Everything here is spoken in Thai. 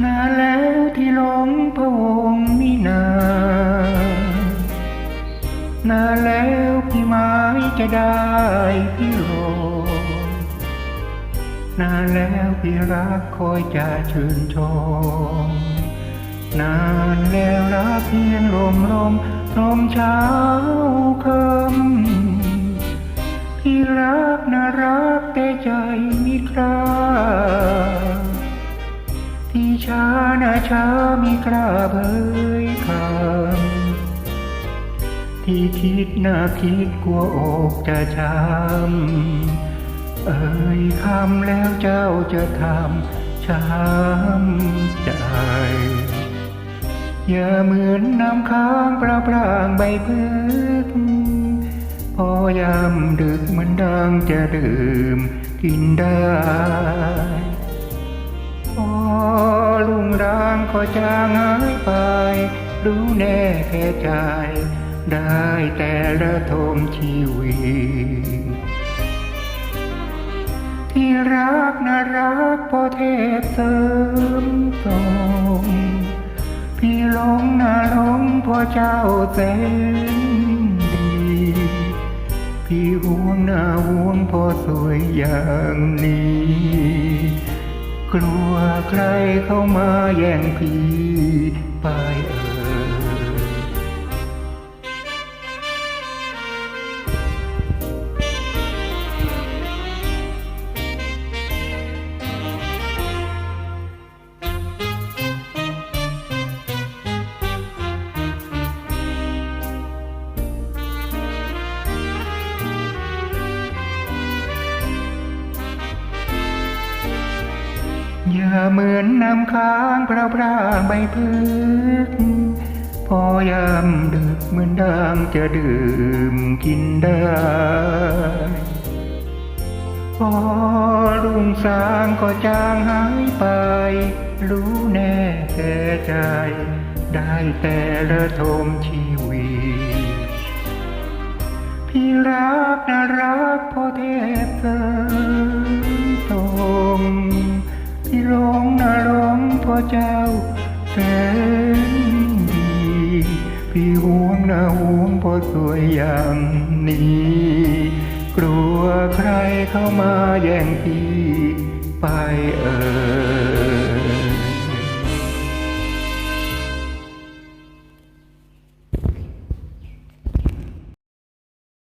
นานแล้วที่หลงพระวงนี่นานานแล้วพี่ไม้จะได้พี่โลนานแล้วพี่รักคอยจะชื่นชม นานแล้วรักเพียงลมลมลมเช้าคำพี่รักน่ารักแต่ใจมีกล้า ช้านาช้ามีกล้าเผยคำที่คิดน่าคิดกลัวอกจะช้ำเอ่ยคำแล้วเจ้าจะทำช้ำใจ อย่าเหมือนน้ำค้างปลาปรางใบพึ่งพอยามดึกมันดังจะดื่มกินได้ ลุงรางก็จางหายไป รู้แน่แค่ใจ ได้แต่ระทมชีวิตที่รักน่ารักพอเทพเสริมตรงพี่หลงน่าหลงพอเจ้าแสนดีพี่ห่วงน่าห่วงพอสวยอย่างนี้ กลัวใครเข้ามาแย่งพี่ไปเอ่ อย่าเหมือนน้ำค้างพระพรางใบพึ่งพอยามดึกเหมือนดังจะดื่มกินได้พอรุ่งสางก็จางหายไป รู้แน่แก่ใจ ได้แต่ระทมชีวิตพี่รักน่ารักพอเทพเสริ พอเจ้าแสนดี พี่ห่วงน่าห่วงพอสวยอย่างนี้ กลัวใครเข้ามาแย่งพี่ไปเออ